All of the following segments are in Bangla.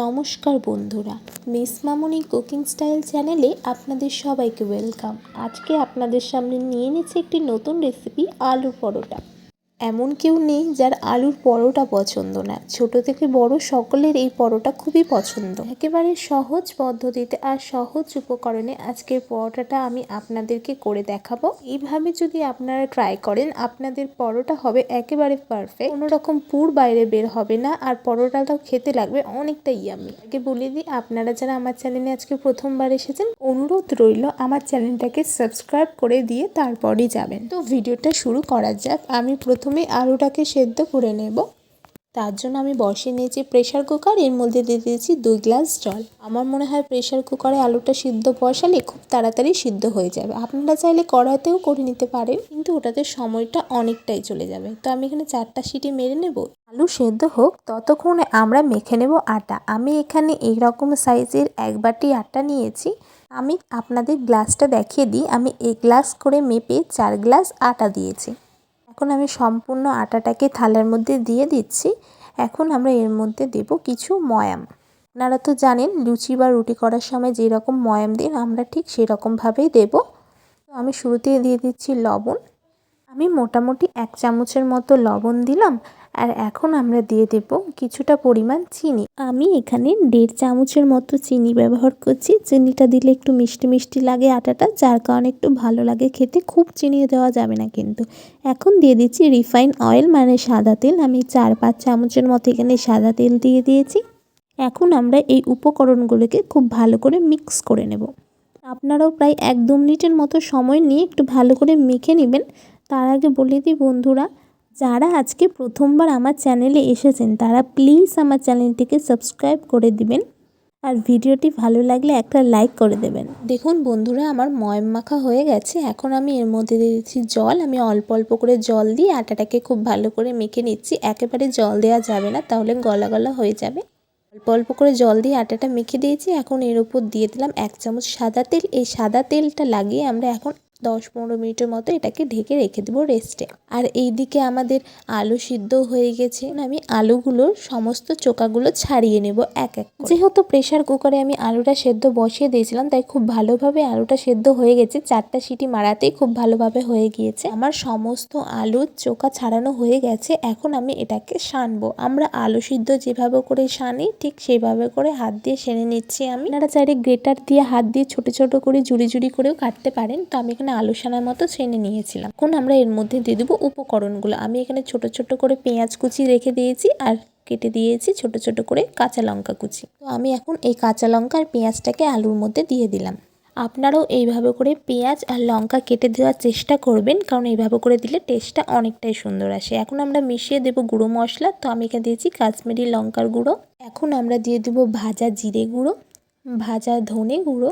নমস্কার বন্ধুরা, মিস মামনি কুকিং স্টাইল চ্যানেলে আপনাদের সবাইকে ওয়েলকাম। আজকে আপনাদের সামনে নিয়ে এনেছি একটি নতুন রেসিপি, আলু পরোটা। এমন কেউ নেই যার আলুর পরোটা পছন্দ না। ছোট থেকে বড় সকলের এই পরোটা খুবই পছন্দ। একেবারে সহজ পদ্ধতিতে আর সহজ উপকরণে আজকের পরোটাটা আমি আপনাদেরকে করে দেখাবো। এইভাবে যদি আপনারা ট্রাই করেন, আপনাদের পরোটা হবে একেবারে পারফেক্ট কোনো রকম পুর বাইরে বের হবে না আর পরোটাটাও খেতে লাগবে অনেকটা ইয়ামি আগে বলে দিই, আপনারা যারা আমার চ্যানেলে আজকে প্রথমবার এসেছেন, অনুরোধ রইল আমার চ্যানেলটাকে সাবস্ক্রাইব করে দিয়ে তারপরই যাবেন। তো ভিডিওটা শুরু করা যাক। আমি প্রথমে আলুটাকে সেদ্ধ করে নেব। তার জন্য আমি বসিয়ে নিয়েছি প্রেশার কুকার এর মধ্যে দিয়ে দিয়েছি দুই গ্লাস জল। আমার মনে হয় প্রেশার কুকারে আলুটা সিদ্ধ বসালে খুব তাড়াতাড়ি সিদ্ধ হয়ে যাবে। আপনারা চাইলে কড়াতেও করে নিতে পারেন, কিন্তু ওটাতে সময়টা অনেকটাই চলে যাবে। তো আমি এখানে চারটা সিটি মেরে নেব। আলু সেদ্ধ হোক, ততক্ষণে আমরা মেখে নেব আটা। আমি এখানে এই রকম সাইজের এক বাটি আটা নিয়েছি। আমি আপনাদের গ্লাসটা দেখিয়ে দিই। আমি এক গ্লাস করে মেপে চার গ্লাস আটা দিয়েছি। এখন আমি সম্পূর্ণ আটাটাকে থালার মধ্যে দিয়ে দিচ্ছি। এখন আমরা এর মধ্যে দেব কিছু ময়াম। আপনারা তো জানেন, লুচি বা রুটি করার সময় যেরকম ময়াম দিন আমরা ঠিক সেরকমভাবেই দেব। তো আমি শুরুতেই দিয়ে দিচ্ছি লবণ। আমি মোটামুটি এক চামচের মতো লবণ দিলাম। আর এখন আমরা দিয়ে দেব কিছুটা পরিমাণ চিনি। আমি এখানে দেড় চামচের মতো চিনি ব্যবহার করছি। চিনিটা দিলে একটু মিষ্টি মিষ্টি লাগে আটাটা, যার কারণে একটু ভালো লাগে খেতে। খুব চিনি দেওয়া যাবে না কিন্তু। এখন দিয়ে দিচ্ছি রিফাইন অয়েল মানে সাদা তেল। আমি চার পাঁচ চামচের মতো এখানে সাদা তেল দিয়ে দিয়েছি। এখন আমরা এই উপকরণগুলোকে খুব ভালো করে মিক্স করে নেব। আপনারাও প্রায় এক দু মিনিটের মতো সময় নিয়ে একটু ভালো করে মেখে নেবেন। তার আগে বলে দিই বন্ধুরা যারা আজকে প্রথমবার আমার চ্যানেলে এসেছেন, তারা প্লিজ আমার চ্যানেলটিকে সাবস্ক্রাইব করে দিবেন আর ভিডিওটি ভালো লাগলে একটা লাইক করে দেবেন। দেখুন বন্ধুরা, আমার ময়ম মাখা হয়ে গেছে। এখন আমি এর মধ্যে দিয়ে দিচ্ছি জল। আমি অল্প অল্প করে জল দিয়ে আটাটাকে খুব ভালো করে মেখে নিচ্ছি। একেবারে জল দেওয়া যাবে না, তাহলে গলা গলা হয়ে যাবে। অল্প অল্প করে জল দিয়ে আটাটা মেখে দিয়েছি। এখন এর উপর দিয়ে দিলাম এক চামচ সাদা তেল। এই সাদা তেলটা লাগিয়ে আমরা এখন দশ পনেরো মিনিটের মতো এটাকে ঢেকে রেখে দেবো রেস্টে আর এই দিকে আমাদের আলু সিদ্ধ হয়ে গেছে। আমি আলুগুলোর সমস্ত চোকাগুলো ছাড়িয়ে নেব এক এক যেহেতু প্রেশার কুকারে আমি আলুটা সেদ্ধ বসিয়ে দিয়েছিলাম, তাই খুব ভালোভাবে আলুটা সেদ্ধ হয়ে গেছে। চারটা সিটি মারাতেই খুব ভালোভাবে হয়ে গিয়েছে। আমার সমস্ত আলুর চোকা ছাড়ানো হয়ে গেছে। এখন আমি এটাকে সানবো। আমরা আলু সিদ্ধ যেভাবে করে সানি, ঠিক সেইভাবে করে হাত দিয়ে সেনে নিচ্ছি আমি। আপনারা চাইলে গ্রেটার দিয়ে হাত দিয়ে ছোট ছোট করে জুড়ি জুড়ি করেও কাটতে পারেন। তো আমি এখানে আলু মতো ছেনে নিয়েছিলাম। এখন আমরা এর মধ্যে দিয়ে দেবো উপকরণগুলো। আমি এখানে ছোট ছোট করে পেঁয়াজ কুচি রেখে দিয়েছি আর কেটে দিয়েছি ছোট ছোট করে কাঁচা লঙ্কা কুচি। তো আমি এখন এই কাঁচা লঙ্কা আর পেঁয়াজটাকে আলুর মধ্যে দিয়ে দিলাম। আপনারাও এইভাবে করে পেঁয়াজ আর লঙ্কা কেটে দেওয়ার চেষ্টা করবেন, কারণ এইভাবে করে দিলে টেস্টটা অনেকটাই সুন্দর আসে। এখন আমরা মিশিয়ে দেবো গুঁড়ো মশলা। তো আমি এখানে দিয়েছি কাশ্মীরি লঙ্কার গুঁড়ো। এখন আমরা দিয়ে দেবো ভাজা জিরে গুঁড়ো, ভাজা ধনে গুঁড়ো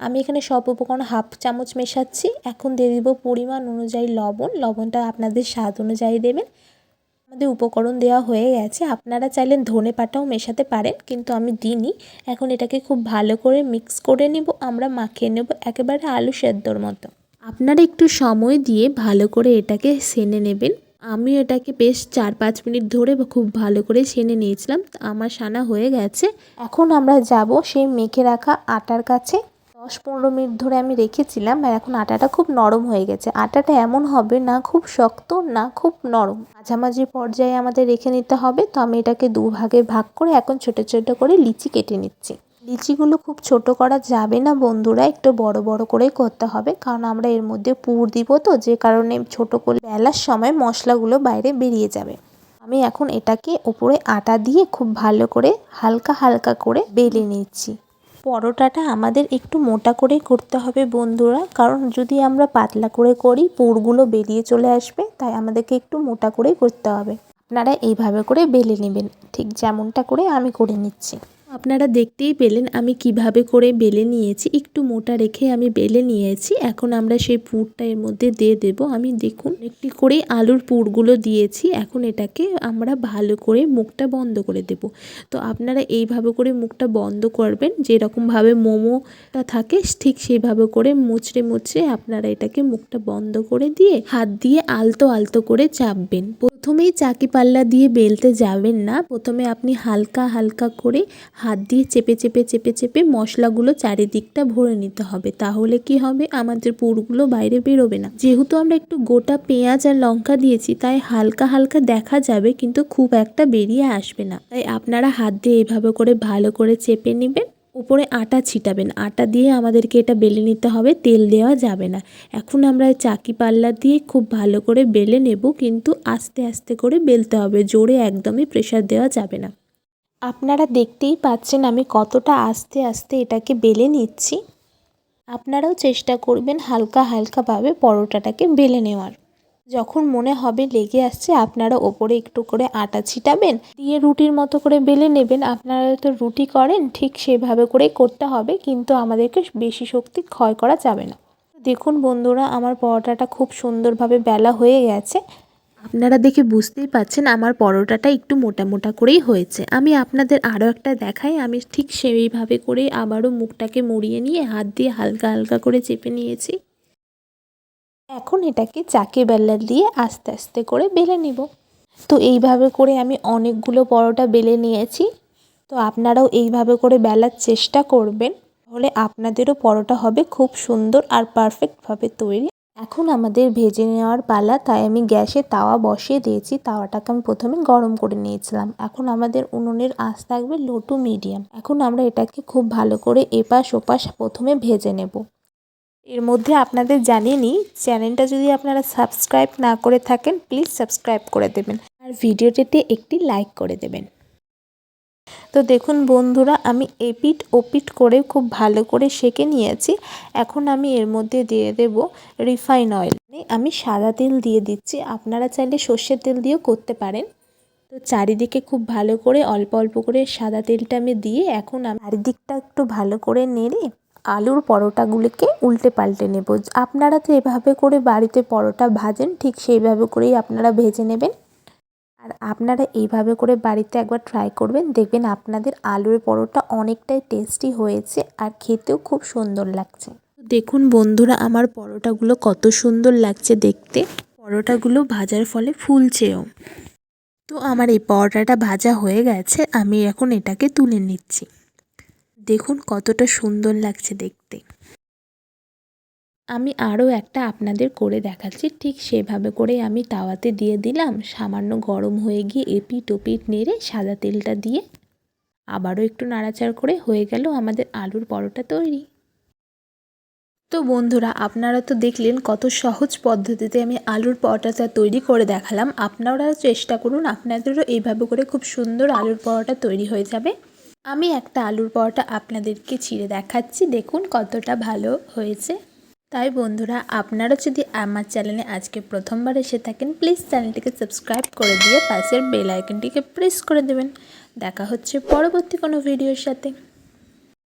আমি এখানে সব উপকরণ হাফ চামচ মেশাচ্ছি। এখন দিয়ে দেবো পরিমাণ অনুযায়ী লবণ। লবণটা আপনাদের স্বাদ অনুযায়ী দেবেন। আমাদের উপকরণ দেওয়া হয়ে গেছে। আপনারা চাইলেন ধনে পাতাও মেশাতে পারেন, কিন্তু আমি দিইনি। এখন এটাকে খুব ভালো করে মিক্স করে নেব। আমরা মাখিয়ে নেব একেবারে আলু সেদ্ধর মতো। আপনারা একটু সময় দিয়ে ভালো করে এটাকে সেনে নেবেন। আমি এটাকে বেশ চার পাঁচ মিনিট ধরে খুব ভালো করে সেনে নিয়েছিলাম। আমার সানা হয়ে গেছে। এখন আমরা যাব সেই মেখে রাখা আটার কাছে। দশ পনেরো মিনিট ধরে আমি রেখেছিলাম আর এখন আটাটা খুব নরম হয়ে গেছে। আটাটা এমন হবে না খুব শক্ত, না খুব নরম। মাঝামাঝি পর্যায়ে আমাদের রেখে নিতে হবে, তো আমি এটাকে দু ভাগে করে এখন ছোট ছোট করে লিচি কেটে নিচ্ছি। লিচিগুলো খুব ছোট করা যাবে না বন্ধুরা, একটু বড় বড় করেই করতে হবে, কারণ আমরা এর মধ্যে পুর দিব তো, যে কারণে ছোট করে বেলার সময় মশলাগুলো বাইরে বেরিয়ে যাবে। আমি এখন এটাকে উপরে আটা দিয়ে খুব ভালো করে হালকা হালকা করে বেলে নিচ্ছি। পরোটাটা আমাদের একটু মোটা করে করতে হবে বন্ধুরা। কারণ যদি আমরা পাতলা করে করি, পুরগুলো বেরিয়ে চলে আসবে, তাই আমাদেরকে একটু মোটা করে করতে হবে। আপনারা এইভাবে করে বেলে নেবেন। ঠিক যেমনটা করে আমি করে নিচ্ছি। আপনারা দেখতেই পেলেন আমি কীভাবে করে বেলে নিয়েছি। একটু মোটা রেখে আমি বেলে নিয়েছি। এখন আমরা সেই পুরটা এর মধ্যে দিয়ে দেব। আমি দেখুন একটি করে আলুর পুরগুলো দিয়েছি। এখন এটাকে আমরা ভালো করে মুখটা বন্ধ করে দেব। তো আপনারা এইভাবে করে মুখটা বন্ধ করবেন। যেরকমভাবে মোমোটা থাকে, ঠিক সেইভাবে করে মুচড়ে মুচড়ে আপনারা এটাকে মুখটা বন্ধ করে দিয়ে হাত দিয়ে আলতো আলতো করে চাপবেন। প্রথমেই চাকি পাল্লা দিয়ে বেলতে যাবেন না। প্রথমে আপনি হালকা হালকা করে হাত দিয়ে চেপে চেপে চেপে চেপে মশলাগুলো চারিদিকটা ভরে নিতে হবে। তাহলে কি হবে? আমাদের পুরগুলো বাইরে বেরোবে না। যেহেতু আমরা একটু গোটা পেঁয়াজ আর লঙ্কা দিয়েছি, তাই হালকা হালকা দেখা যাবে, কিন্তু খুব একটা বেরিয়ে আসবে না। তাই আপনারা হাত দিয়ে এইভাবে করে ভালো করে চেপে নেবেন। উপরে আটা ছিটাবেন। আটা দিয়ে আমাদেরকে এটা বেলে নিতে হবে। তেল দেওয়া যাবে না। এখন আমরা চাকি পাল্লা দিয়ে খুব ভালো করে বেলে নেব, কিন্তু আস্তে আস্তে করে বেলতে হবে। জোরে একদমই প্রেশার দেওয়া যাবে না। আপনারা দেখতেই পাচ্ছেন আমি কতটা আস্তে আস্তে এটাকে বেলে নিচ্ছি। আপনারাও চেষ্টা করবেন হালকা হালকাভাবে পরোটাটাকে বেলে নেওয়ার। যখন মনে হবে লেগে আসছে, আপনারা ওপরে একটু করে আটা ছিটাবেন, দিয়ে রুটির মতো করে বেলে নেবেন। আপনারা তো রুটি করেন, ঠিক সেভাবে করেই করতে হবে, কিন্তু আমাদেরকে বেশি শক্তি ক্ষয় করা যাবে না। দেখুন বন্ধুরা, আমার পরোটাটা খুব সুন্দরভাবে বেলা হয়ে গেছে। আপনারা দেখে বুঝতেই পাচ্ছেন আমার পরোটাটা একটু মোটা মোটা করেই হয়েছে। আমি আপনাদের আরও একটা দেখাই। আমি ঠিক সেইভাবে করে আবারও মুখটাকে মুড়িয়ে নিয়ে হাত দিয়ে হালকা হালকা করে চেপে নিয়েছি। এখন এটাকে চাকে বেল্লা দিয়ে আস্তে আস্তে করে বেলে নিব। তো এইভাবে করে আমি অনেকগুলো পরোটা বেলে নিয়েছি। তো আপনারাও এইভাবে করে বেলার চেষ্টা করবেন। তাহলে আপনাদেরও পরোটা হবে খুব সুন্দর আর পারফেক্টভাবে তৈরি। এখন আমাদের ভেজে নেওয়ার পালা, তাই আমি গ্যাসে তাওয়া বসিয়ে দিয়েছি। তাওয়াটাকে আমি প্রথমে গরম করে নিয়েছিলাম। এখন আমাদের উনুনের আঁচ থাকবে লো টু মিডিয়াম। এখন আমরা এটাকে খুব ভালো করে এপাশ ওপাশ প্রথমে ভেজে নেব। এর মধ্যে আপনাদের জানিয়ে নিই, চ্যানেলটা যদি আপনারা সাবস্ক্রাইব না করে থাকেন, প্লিজ সাবস্ক্রাইব করে দেবেন। আর ভিডিওটিতে একটি লাইক করে দেবেন। তো দেখুন বন্ধুরা, আমি এপিট ওপিট করে খুব ভালো করে সেকে নিয়েছি। এখন আমি এর মধ্যে দিয়ে দেব রিফাইন অয়েল। আমি সাদা তেল দিয়ে দিচ্ছি। আপনারা চাইলে সর্ষের তেল দিয়েও করতে পারেন। তো চারিদিকে খুব ভালো করে, অল্প অল্প করে সাদা তেলটা আমি দিয়ে এখন আমি চারিদিকটা একটু ভালো করে নেড়ে আলুর পরোটাগুলিকে উল্টে পাল্টে নেব। আপনারা তো এভাবে করে বাড়িতে পরোটা ভাজেন, ঠিক সেইভাবে করেই আপনারা ভেজে নেবেন। আর আপনারা এইভাবে করে বাড়িতে একবার ট্রাই করবেন। দেখবেন আপনাদের আলুর পরোটা অনেকটাই টেস্টি হয়েছে আর খেতেও খুব সুন্দর লাগছে। দেখুন বন্ধুরা, আমার পরোটাগুলো কত সুন্দর লাগছে দেখতে। পরোটাগুলো ভাজার ফলে ফুলছেও। তো আমার এই পরোটাটা ভাজা হয়ে গেছে, আমি এখন এটাকে তুলে নিচ্ছি। দেখুন কতটা সুন্দর লাগছে দেখতে। আমি আরও একটা আপনাদের করে দেখাচ্ছি। ঠিক সেভাবে করে আমি তাওয়াতে দিয়ে দিলাম। সামান্য গরম হয়ে গিয়ে এপিট ওপিট নেড়ে সাদা তেলটা দিয়ে আবারও একটু নাড়াচাড় করে হয়ে গেল আমাদের আলুর পরোটা তৈরি। তো বন্ধুরা, আপনারা তো দেখলেন কত সহজ পদ্ধতিতে আমি আলুর পরোটাটা তৈরি করে দেখালাম। আপনারা চেষ্টা করুন, আপনাদেরও এইভাবে করে খুব সুন্দর আলুর পরোটা তৈরি হয়ে যাবে। আমি একটা আলুর পরোটা আপনাদেরকে ছিঁড়ে দেখাচ্ছি। দেখুন কতটা ভালো হয়েছে। তাই বন্ধুরা, আপনারা যদি আমার চ্যানেলে আজকে প্রথমবার এসে থাকেন প্লিজ চ্যানেলটিকে সাবস্ক্রাইব করে দিয়ে পাশের বেল আইকনটিকে প্রেস করে দেবেন। দেখা হচ্ছে পরবর্তী কোনো ভিডিওর সাথে।